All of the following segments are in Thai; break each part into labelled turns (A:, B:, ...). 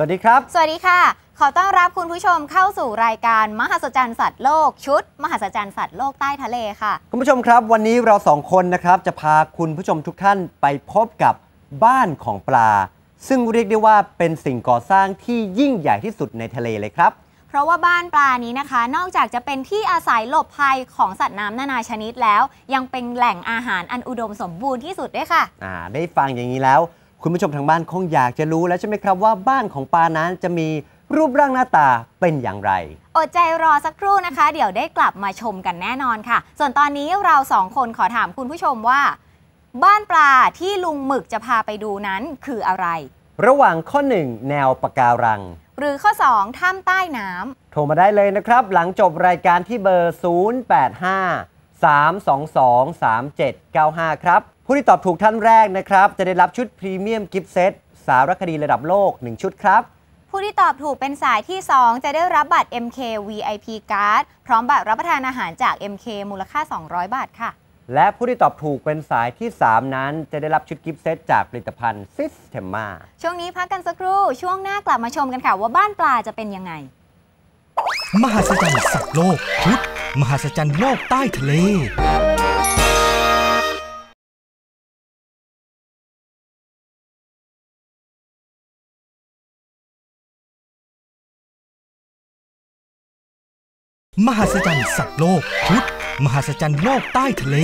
A: วัสดีครับ
B: สวัสดีค่ะ ขอต้อนรับคุณผู้ชมเข้าสู่รายการมหัศจรรย์สัตว์โลกชุด มหัศจรรย์สัตว์โลกใต้ทะเลค่ะ
A: คุณผู้ชมครับวันนี้เราสองคนนะครับจะพาคุณผู้ชมทุกท่านไปพบกับบ้านของปลา ซึ่งเรียกได้ว่าเป็นสิ่งก่อสร้างที่ยิ่งใหญ่ที่สุดในทะเลเลยครับ
B: เพราะว่าบ้านปลานี้นะคะ นอกจากจะเป็นที่อาศัยหลบภัยของสัตว์น้ำนานาชนิดแล้ว ยังเป็นแหล่งอาหารอันอุดมสมบูรณ์ที่สุดด้วยค่ะ
A: อ่าได้ฟังอย่างนี้แล้ว คุณผู้ชมทางบ้านคงอยากจะรู้แล้วใช่ไหมครับว่าบ้านของปลานั้นจะมีรูปร่างหน้าตาเป็นอย่างไร
B: อดใจรอสักครู่นะคะ เดี๋ยวได้กลับมาชมกันแน่นอนค่ะ ส่วนตอนนี้เราสองคนขอถามคุณผู้ชมว่า บ้านปลาที่ลุงหมึกจะพาไปดูนั้นคืออะไร
A: ระหว่างข้อ 1 แนวปะการัง
B: หรือข้อ 2ถ้ำใต้น้ำ
A: โทรมาได้เลยนะครับ หลังจบรายการที่เบอร์ 085 322 3795 ครับ ผู้ที่ตอบถูกท่านแรกนะครับ จะได้รับชุดพรีเมียมกิฟต์เซตสารคดีระดับโลก 1 ชุดครับ
B: ผู้ที่ตอบถูกเป็นสายที่ 2 จะได้รับบัตร MK VIP Card พร้อมบัตรรับประทานอาหารจาก MK มูลค่า 200 บาทค่ะ
A: และผู้ที่ตอบถูกเป็นสายที่ 3 นั้น จะได้รับชุดกิฟต์เซตจากผลิตภัณฑ์ซิสเทมมา
B: ช่วงนี้พักกันสักครู่ ช่วงหน้ากลับมาชมกันค่ะว่าบ้านปลาจะเป็นยังไง
C: มหัศจรรย์สัตว์โลกชุดมหัศจรรย์โลกใต้ทะเล มหัศจรรย์สัตว์โลก ชุด มหัศจรรย์โลกใต้ทะเล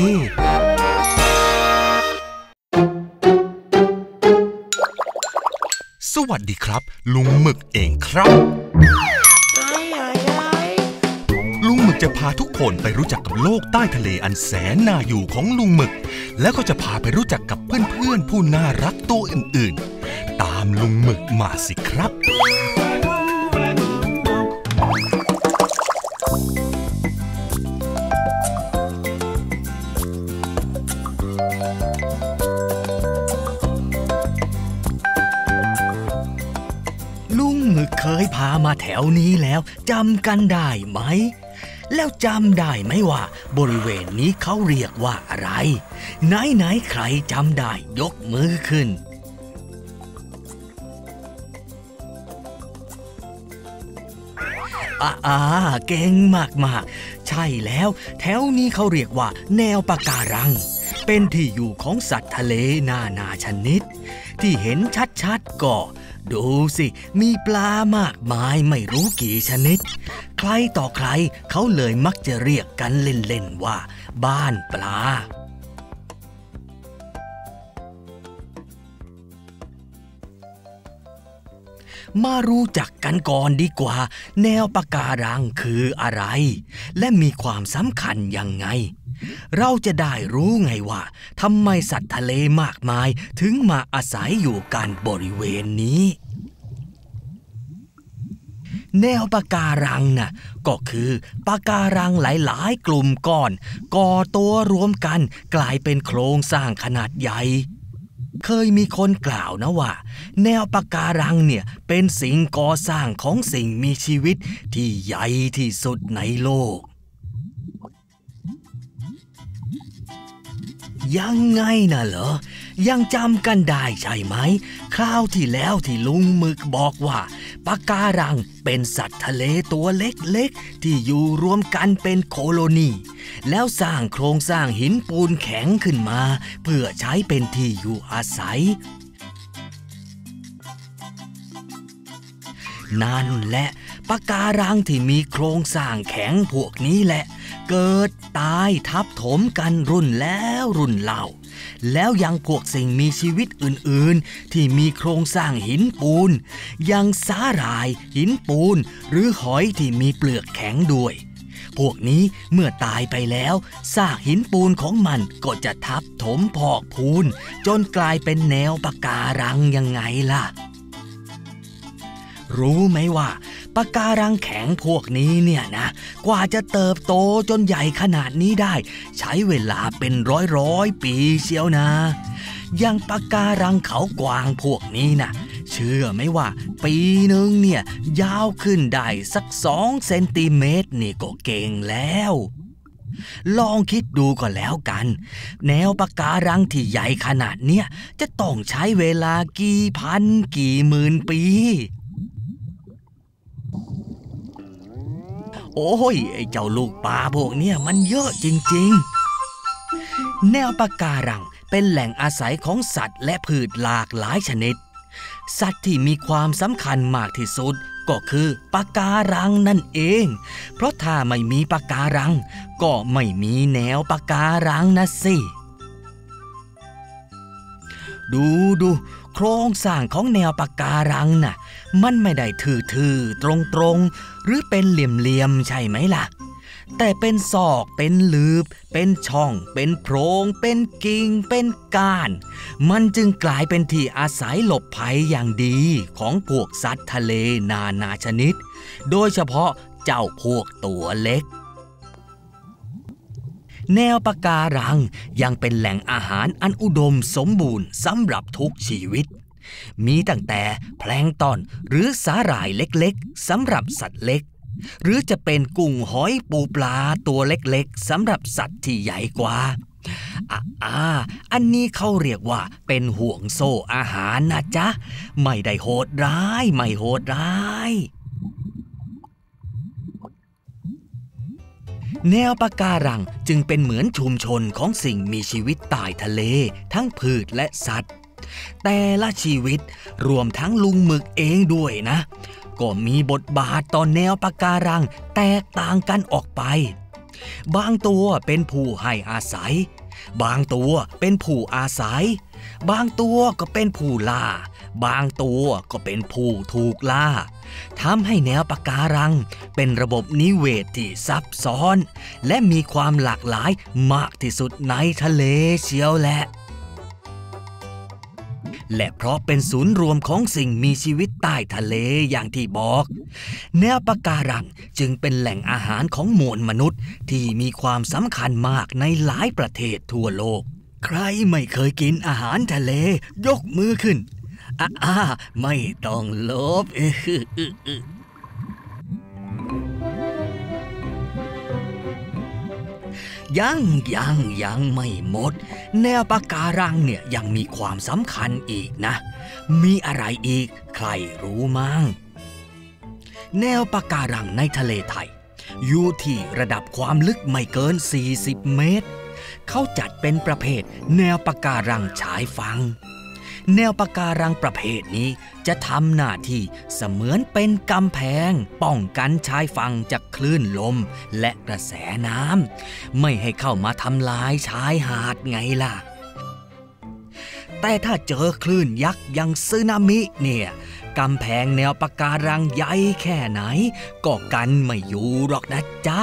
C: สวัสดีครับ ลุงหมึกเองครับ ลุงหมึกจะพาทุกคนไปรู้จักกับโลกใต้ทะเลอันแสนน่าอยู่ของลุงหมึก แล้วก็จะพาไปรู้จักกับเพื่อนๆผู้น่ารักตัวอื่นๆ ตามลุงหมึกมาสิครับ เคยพามาแถวนี้แล้วจำกันได้ไหม แล้วจำได้ไหมว่า บริเวณนี้เขาเรียกว่าอะไร ไหนไหนๆใครจำได้ยกมือขึ้นอ่าอาเก่งมากๆใช่แล้ว แถวนี้เขาเรียกว่า แนวปะการัง เป็นที่อยู่ของสัตว์ทะเลนานาชนิด ที่เห็นชัดๆก็ ดูสิ มีปลามากมายไม่รู้กี่ชนิด ใครต่อใครเขาเลยมักจะเรียกกันเล่น ๆ ว่า บ้านปลามารู้จักกันก่อนดีกว่า แนวปะการังคืออะไร และมีความสำคัญยังไง เราจะได้รู้ไงว่าทำไมสัตว์ทะเลมากมายถึงมาอาศัยอยู่กันบริเวณนี้ แนวปะการังน่ะก็คือปะการังหลายๆ กลุ่มก้อนก่อตัวรวมกันกลายเป็นโครงสร้างขนาดใหญ่เคยมีคนกล่าวนะว่า แนวปะการังเนี่ยเป็นสิ่งก่อสร้างของสิ่งมีชีวิตที่ใหญ่ที่สุดในโลก ยังไงน่ะเหรอ ยังจำกันได้ใช่ไหม คราวที่แล้วที่ลุงหมึกบอกว่าปะการังเป็นสัตว์ทะเลตัวเล็กๆ ที่อยู่รวมกันเป็นโคโลนี แล้วสร้างโครงสร้างหินปูนแข็งขึ้นมา เพื่อใช้เป็นที่อยู่อาศัยนั่นแหละปะการังที่มีโครงสร้างแข็งพวกนี้แหละ เกิดตายทับถมกันรุ่นแล้วรุ่นเล่า แล้วยังพวกสิ่งมีชีวิตอื่นๆ ที่มีโครงสร้างหินปูนอย่างสาหร่ายหินปูน หรือหอยที่มีเปลือกแข็งด้วย พวกนี้เมื่อตายไปแล้วซากหินปูนของมันก็จะทับถมพอกพูน จนกลายเป็นแนวปะการังยังไงล่ะ รู้ไหมว่า ปะการังแข็งพวกนี้เนี่ยนะ กว่าจะเติบโตจนใหญ่ขนาดนี้ได้ ใช้เวลาเป็นร้อยร้อยปีเชียวนะ อย่างปะการังเขากวางพวกนี้นะเชื่อไหมว่าปีหนึ่งเนี่ย ยาวขึ้นได้สักสองเซนติเมตรนี่ก็เก่งแล้ว ลองคิดดูก็แล้วกัน แนวปะการังที่ใหญ่ขนาดเนี้ยจะต้องใช้เวลากี่พันกี่หมื่นปี โอ้ยไอ้เจ้าลูกปลาพวกเนี่ยมันเยอะจริงๆ แนวปะการังเป็นแหล่งอาศัยของสัตว์และพืชหลากหลายชนิด สัตว์ที่มีความสำคัญมากที่สุดก็คือปะการังนั่นเอง เพราะถ้าไม่มีปะการัง ก็ไม่มีแนวปะการังนะสิ ดูดูโครงสร้างของแนวปะการังน่ะ มันไม่ได้ทื่อๆตรงๆ หรือเป็นเหลี่ยมๆ ใช่ไหมล่ะ แต่เป็นศอกเป็นหลืบ เป็นช่อง เป็นโพรง เป็นกิ่ง เป็นก้าน มันจึงกลายเป็นที่อาศัยหลบภัยอย่างดีของพวกสัตว์ทะเลนานาชนิด โดยเฉพาะเจ้าพวกตัวเล็ก แนวปะการังยังเป็นแหล่งอาหารอันอุดมสมบูรณ์สำหรับทุกชีวิต มีตั้งแต่แพลงตอนหรือสาหร่ายเล็กๆสำหรับสัตว์เล็ก หรือจะเป็นกุ้งหอยปูปลาตัวเล็กๆสำหรับสัตว์ที่ใหญ่กว่าอ่าอ่าอันนี้เขาเรียกว่าเป็นห่วงโซ่อาหารนะจ๊ะ ไม่ได้โหดร้าย ไม่โหดร้าย แนวปะการังจึงเป็นเหมือนชุมชนของสิ่งมีชีวิตใต้ทะเล ทั้งพืชและสัตว์ แต่ละชีวิตรวมทั้งลุงหมึกเองด้วยนะ ก็มีบทบาทต่อแนวปะการังแตกต่างกันออกไป บางตัวเป็นผู้ให้อาศัย บางตัวเป็นผู้อาศัย บางตัวก็เป็นผู้ล่า บางตัวก็เป็นผู้ถูกล่าทำให้แนวปะการัง เป็นระบบนิเวศที่ซับซ้อน และมีความหลากหลายมากที่สุดในทะเลเชียวแหละและเพราะเป็นศูนย์รวมของสิ่งมีชีวิตใต้ทะเลอย่างที่บอก แนวปะการังจึงเป็นแหล่งอาหารของมวลมนุษย์ที่มีความสำคัญมากในหลายประเทศทั่วโลก ใครไม่เคยกินอาหารทะเล ยกมือขึ้นอ่าอ่าไม่ต้องลบยังยังยังไม่หมด แนวปะการังเนี่ยยังมีความสำคัญอีกนะ มีอะไรอีก ใครรู้มั้งแนวปะการังในทะเลไทย อยู่ที่ระดับความลึกไม่เกิน 40 เมตร เขาจัดเป็นประเภท แนวปะการังฉายฟัง แนวปะการังประเภทนี้จะทำหน้าที่เสมือนเป็นกำแพง ป้องกันชายฝั่งจากคลื่นลมและกระแสน้ำไม่ให้เข้ามาทำลายชายหาดไงล่ะ แต่ถ้าเจอคลื่นยักษ์อย่างสึนามิเนี่ยกำแพงแนวปะการังใหญ่แค่ไหน ก็กันไม่อยู่หรอกนะจ๊ะ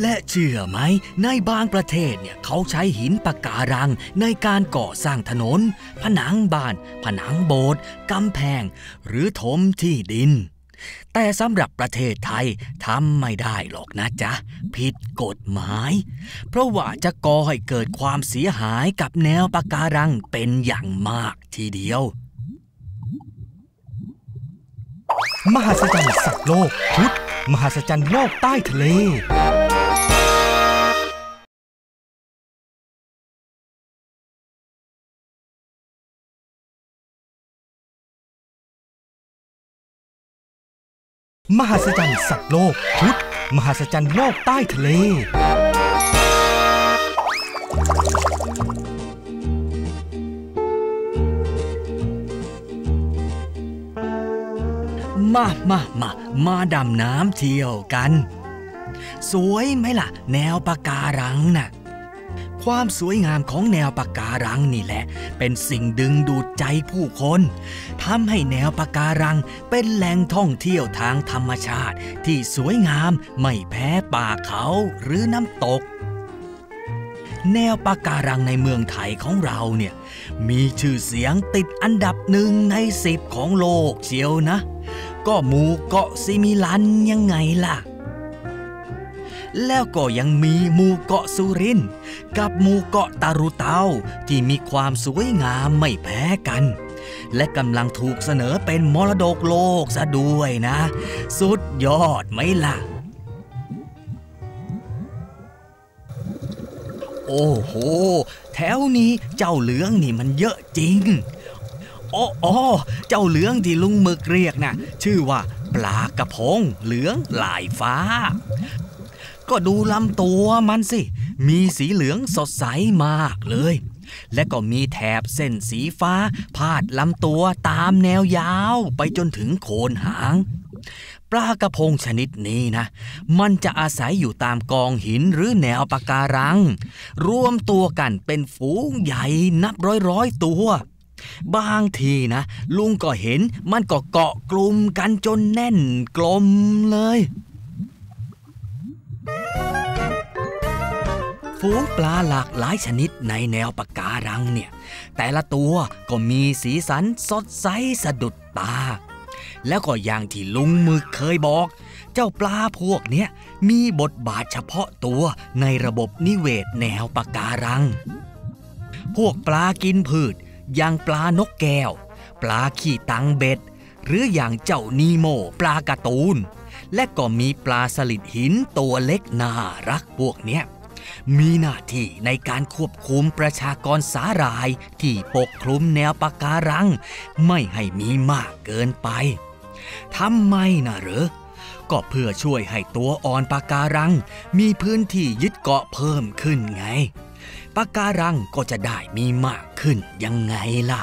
C: และเชื่อไหม ในบางประเทศเนี่ยเขาใช้หินปะการังในการก่อสร้างถนน ผนังบ้าน ผนังโบสถ์กำแพง หรือถมที่ดิน แต่สำหรับประเทศไทยทำไม่ได้หรอกนะจ๊ะ ผิดกฎหมาย เพราะว่าจะก่อให้เกิดความเสียหายกับแนวปะการังเป็นอย่างมากทีเดียว
D: มหัศจรรย์สัตว์โลกชุดมหัศจรรย์โลกใต้ทะเล มหัศจรรย์สัตว์โลก ชุด มหัศจรรย์โลกใต้ทะเล
C: มามามา มาดำน้ำเที่ยวกัน สวยไหมล่ะ แนวปะการังน่ะ ความสวยงามของแนวปะการังนี่แหละ เป็นสิ่งดึงดูดใจผู้คนทำให้แนวปะการังเป็นแหล่งท่องเที่ยวทางธรรมชาติ ที่สวยงามไม่แพ้ป่าเขาหรือน้ำตก แนวปะการังในเมืองไทยของเราเนี่ย มีชื่อเสียงติดอันดับหนึ่งในสิบของโลกเชียวนะ ก็หมู่เกาะซิมิลันยังไงล่ะ แล้วก็ยังมีหมู่เกาะสุรินทร์กับหมู่เกาะตารุเตาที่มีความสวยงามไม่แพ้กัน และกำลังถูกเสนอเป็นมรดกโลกซะด้วยนะ สุดยอดไหมล่ะ โอ้โห แถวนี้เจ้าเหลืองนี่มันเยอะจริงอ๋ออเจ้าเหลืองที่ลุงมึกเรียกนะ่ะ ชื่อว่าปลากระพงเหลืองลายฟ้า ก็ดูลำตัวมันสิ มีสีเหลืองสดใสมากเลย และก็มีแถบเส้นสีฟ้า พาดลำตัวตามแนวยาวไปจนถึงโคนหางปลากระพงชนิดนี้นะ มันจะอาศัยอยู่ตามกองหินหรือแนวปะการัง รวมตัวกันเป็นฝูงใหญ่นับร้อยร้อยตัว บางทีนะ ลุงก็เห็นมันก็เกาะกลุ่มกันจนแน่นกลมเลย ฝูงปลาหลากหลายชนิดในแนวปะการังเนี่ย แต่ละตัวก็มีสีสันสดใสสะดุดตา แล้วก็อย่างที่ลุงมึกเคยบอก เจ้าปลาพวกเนี้ยมีบทบาทเฉพาะตัวในระบบนิเวศแนวปะการัง พวกปลากินพืช อย่างปลานกแก้ว ปลาขี้ตังเบ็ด หรืออย่างเจ้านีโมปลากร์ตูนและก็มีปลาสลิดหินตัวเล็กน่ารักพวกเนี้ย มีหน้าที่ในการควบคุมประชากรสาหร่าย ที่ปกคลุมแนวปะการัง ไม่ให้มีมากเกินไปทำไมนะเหรอก็เพื่อช่วยให้ตัวอ่อนปะการัง มีพื้นที่ยึดเกาะเพิ่มขึ้นไงปะการังก็จะได้มีมากขึ้นยังไงล่ะ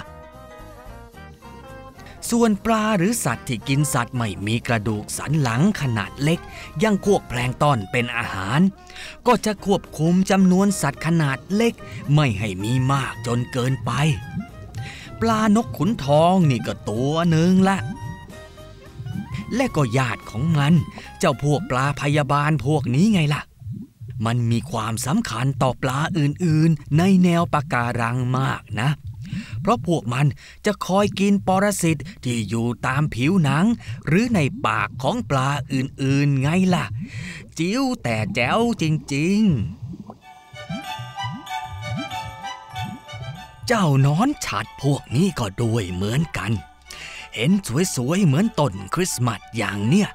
C: ส่วนปลาหรือสัตว์ที่กินสัตว์ไม่มีกระดูกสันหลังขนาดเล็กยังพวกแพลงต้อนเป็นอาหาร ก็จะควบคุมจำนวนสัตว์ขนาดเล็ก ไม่ให้มีมากจนเกินไป ปลานกขุนทองนี่ก็ตัวหนึ่งละและก็ญาติของมัน เจ้าพวกปลาพยาบาลพวกนี้ไงล่ะ มันมีความสำคัญต่อปลาอื่นๆ ในแนวปะการังมากนะ เพราะพวกมันจะคอยกินปรสิตที่อยู่ตามผิวหนัง หรือในปากของปลาอื่นๆไงล่ะ จิ้วแต่แจ๋วจริง ๆ เจ้านอนฉัดพวกนี้ก็ด้วยเหมือนกัน เห็นสวย ๆ เหมือนต้นคริสต์มาสอย่างเนี้ย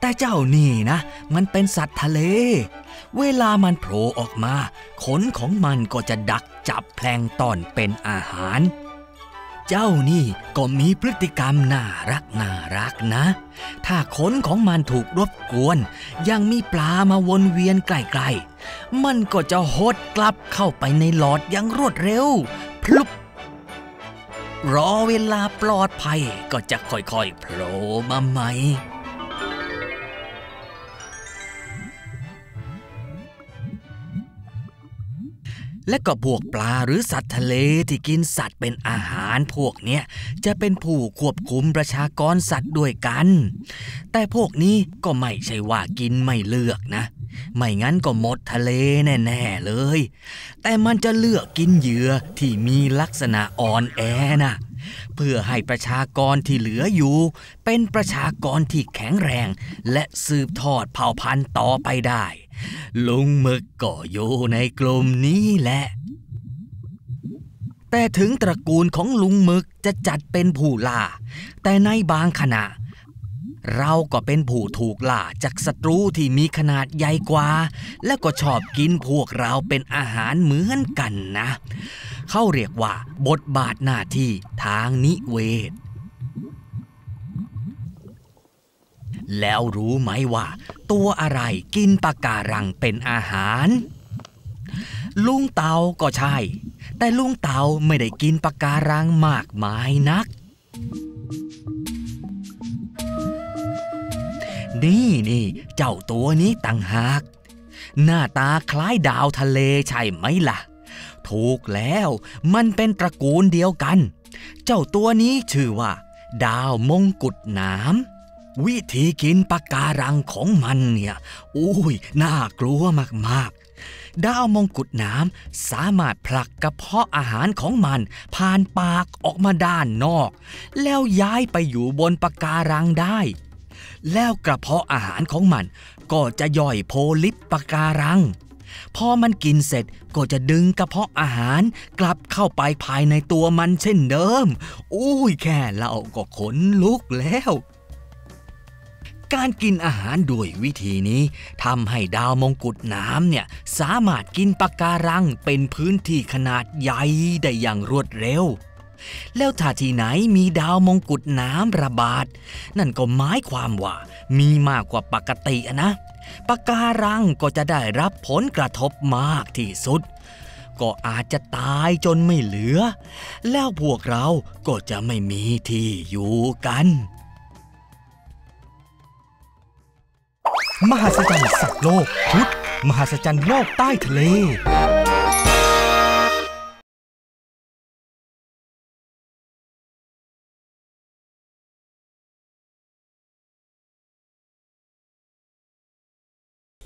C: แต่เจ้านี่นะ มันเป็นสัตว์ทะเล เวลามันโผล่ออกมา ขนของมันก็จะดักจับแพลงต้อนเป็นอาหาร เจ้านี่ก็มีพฤติกรรมน่ารักน่ารักนะ ถ้าขนของมันถูกรบกวน ยังมีปลามาวนเวียนใกล้ๆ มันก็จะหดกลับเข้าไปในหลอดอย่างรวดเร็ว พลุบรอเวลาปลอดภัยก็จะค่อยๆโผล่มาใหม่ และก็พวกปลาหรือสัตว์ทะเลที่กินสัตว์เป็นอาหารพวกเนี้ยจะเป็นผู้ควบคุมประชากรสัตว์ด้วยกัน แต่พวกนี้ก็ไม่ใช่ว่ากินไม่เลือกนะ ไม่งั้นก็หมดทะเลแน่ๆเลย แต่มันจะเลือกกินเหยื่อที่มีลักษณะอ่อนแอนะเพื่อให้ประชากรที่เหลืออยู่ เป็นประชากรที่แข็งแรง และสืบทอดเผ่าพันธุ์ต่อไปได้ ลุงหมึกก็อยู่ในกลุ่มนี้แหละ แต่ถึงตระกูลของลุงหมึกจะจัดเป็นผู้ล่า แต่ในบางขณะ เราก็เป็นผู้ถูกล่าจากศัตรูที่มีขนาดใหญ่กว่า และก็ชอบกินพวกเราเป็นอาหารเหมือนกันนะ เขาเรียกว่า บทบาทหน้าที่ทางนิเวศแล้วรู้ไหมว่า ตัวอะไรกินปะการังเป็นอาหาร ลุงเตาก็ใช่ แต่ลุงเตาไม่ได้กินปะการังมากมายนัก นี่นี่เจ้าตัวนี้ต่างหาก หน้าตาคล้ายดาวทะเลใช่ไหมล่ะ ถูกแล้วมันเป็นตระกูลเดียวกัน เจ้าตัวนี้ชื่อว่า ดาวมงกุฎน้ำ วิธีกินปะการังของมันเนี่ยอุ้ยน่ากลัวมากๆ ดาวมงกุฎน้ำสามารถผลักกระเพาะอาหารของมัน ผ่านปากออกมาด้านนอก แล้วย้ายไปอยู่บนปะการังได้ แล้วกระเพาะอาหารของมัน ก็จะย่อยโพลิปปะการังพอมันกินเสร็จก็จะดึงกระเพาะอาหารกลับเข้าไปภายในตัวมันเช่นเดิม อุ้ยแค่เล่าก็ขนลุกแล้ว การกินอาหารด้วยวิธีนี้ทำให้ดาวมงกุฎน้ำเนี่ยสามารถกินปะการังเป็นพื้นที่ขนาดใหญ่ได้อย่างรวดเร็ว แล้วถ้าที่ไหนมีดาวมงกุฎน้ำระบาด นั่นก็หมายความว่ามีมากกว่าปกตินะปะการังก็จะได้รับผลกระทบมากที่สุด ก็อาจจะตายจนไม่เหลือ แล้วพวกเราก็จะไม่มีที่อยู่กัน
D: มหัศจรรย์สัตว์โลกชุด มหัศจรรย์โลกใต้ทะเล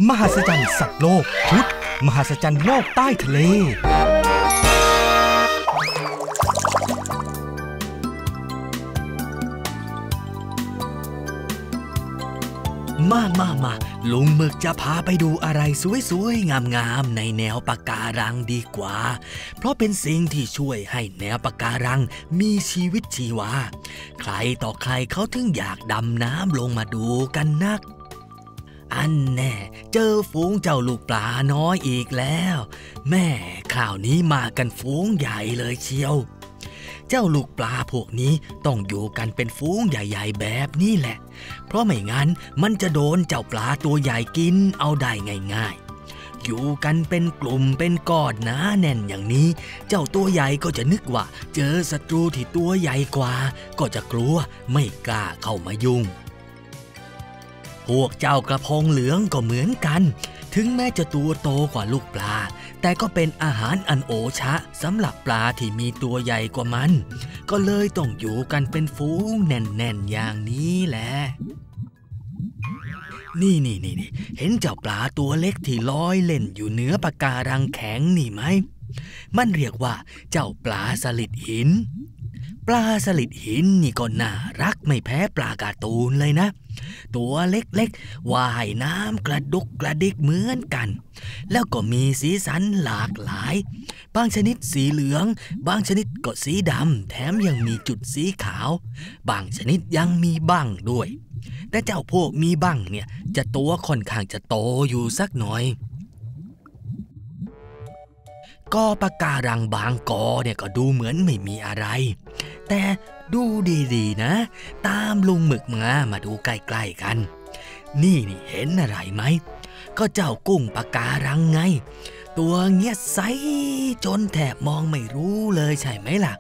D: มหัศจรรย์สัตว์โลกชุด มหัศจรรย์โลกใต้ทะเล
C: ลุงหมึกจะพาไปดูอะไรสวยๆ งามๆ ในแนวปะการังดีกว่า เพราะเป็นสิ่งที่ช่วยให้แนวปะการังมีชีวิตชีวา ใครต่อใครเขาถึงอยากดำน้ำลงมาดูกันนัก อันแน่เจอฝูงเจ้าลูกปลาน้อยอีกแล้ว แม่คราวนี้มากันฝูงใหญ่เลยเชียว เจ้าลูกปลาพวกนี้ต้องอยู่กันเป็นฝูงใหญ่ ๆ แบบนี้แหละ เพราะไม่งั้นมันจะโดนเจ้าปลาตัวใหญ่กินเอาได้ง่ายๆ อยู่กันเป็นกลุ่มเป็นก้อนหนาแน่นอย่างนี้ เจ้าตัวใหญ่ก็จะนึกว่า เจอศัตรูที่ตัวใหญ่กว่า ก็จะกลัวไม่กล้าเข้ามายุ่ง พวกเจ้ากระพงเหลืองก็เหมือนกัน ถึงแม้จะตัวโตกว่าลูกปลา แต่ก็เป็นอาหารอันโอชะสำหรับปลาที่มีตัวใหญ่กว่ามัน ก็เลยต้องอยู่กันเป็นฝูงแน่นๆอย่างนี้แหละนี่นี่นี่นเห็นเจ้าปลาตัวเล็กที่ลอยเล่นอยู่เหนือปะการังแข็งนี่ไหม มันเรียกว่าเจ้าปลาสลิดหิน ปลาสลิดหินนี่ก็น่ารักไม่แพ้ปลาการ์ตูนเลยนะ ตัวเล็กๆว่ายน้ำกระดุกกระดิกเหมือนกัน แล้วก็มีสีสันหลากหลาย บางชนิดสีเหลือง บางชนิดก็สีดำแถมยังมีจุดสีขาว บางชนิดยังมีบั้งด้วย แต่เจ้าพวกมีบั้งเนี่ยจะตัวค่อนข้างจะโตอยู่สักหน่อย กอปะการังบางกอเนี่ยก็ดูเหมือนไม่มีอะไร แต่ดูดีๆนะ ตามลุงหมึกมามาดูใกล้ๆกัน นี่นี่เห็นอะไรไหม ก็เจ้ากุ้งปะการังไง ตัวเงี้ยใสจนแทบมองไม่รู้เลยใช่ไหมล่ะ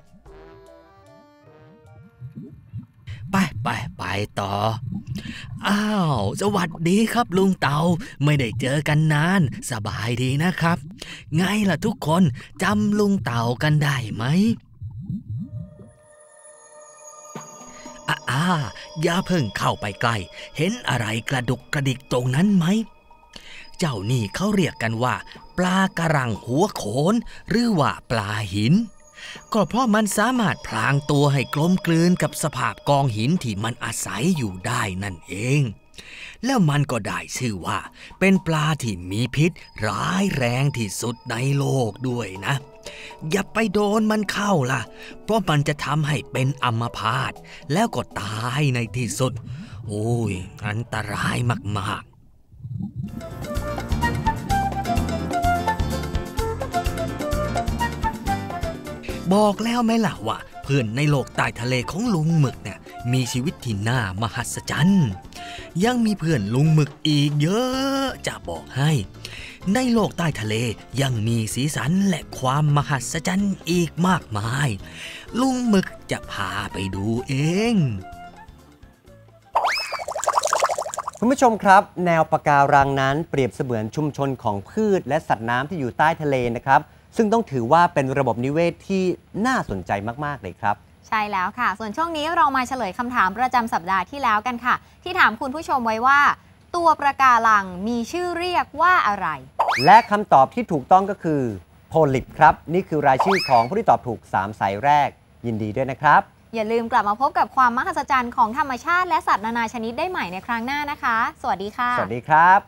C: ไปไปไปต่อ อ้าว สวัสดีครับลุงเตา ไม่ได้เจอกันนาน สบายดีนะครับ ไงล่ะทุกคนจำลุงเต่ากันได้ไหมอาอ่าอย่าเพิ่งเข้าไปใกล้ เห็นอะไรกระดุกกระดิกตรงนั้นไหม เจ้านี่เขาเรียกกันว่า ปลากระรังหัวโขน หรือว่าปลาหิน ก็เพราะมันสามารถพลางตัวให้กลมกลืนกับสภาพกองหินที่มันอาศัยอยู่ได้นั่นเอง แล้วมันก็ได้ชื่อว่า เป็นปลาที่มีพิษร้ายแรงที่สุดในโลกด้วยนะ อย่าไปโดนมันเข้าล่ะ เพราะมันจะทำให้เป็นอัมพาตแล้วก็ตายในที่สุด โอ้ย อันตรายมาก ๆ บอกแล้วไหมล่ะว่าเพื่อนในโลกใต้ทะเลของลุงหมึกเนี่ยมีชีวิตที่น่ามหัศจรรย์ ยังมีเพื่อนลุงหมึกอีกเยอะจะบอกให้ ในโลกใต้ทะเลยังมีสีสันและความมหัศจรรย์อีกมากมาย ลุงหมึกจะพาไปดูเอง
A: คุณผู้ชมครับ แนวปะการังนั้นเปรียบเสมือนชุมชนของพืชและสัตว์น้ำที่อยู่ใต้ทะเลนะครับ ซึ่งต้องถือว่าเป็นระบบนิเวศที่น่าสนใจมาก ๆ เลยครับ
B: ใช่แล้วค่ะ ส่วนช่วงนี้เรามาเฉลยคำถามประจำสัปดาห์ที่แล้วกันค่ะ ที่ถามคุณผู้ชมไว้ว่า ตัวประการังมีชื่อเรียกว่าอะไร
A: และคำตอบที่ถูกต้องก็คือโพลิปครับ นี่คือรายชื่อของผู้ที่ตอบถูก 3 สายแรก ยินดีด้วยนะครับ
B: อย่าลืมกลับมาพบกับความมหัศจรรย์ของธรรมชาติและสัตว์นานาชนิดได้ใหม่ในครั้งหน้านะคะ สวัสดีค่ะ
A: สวัสดีครับ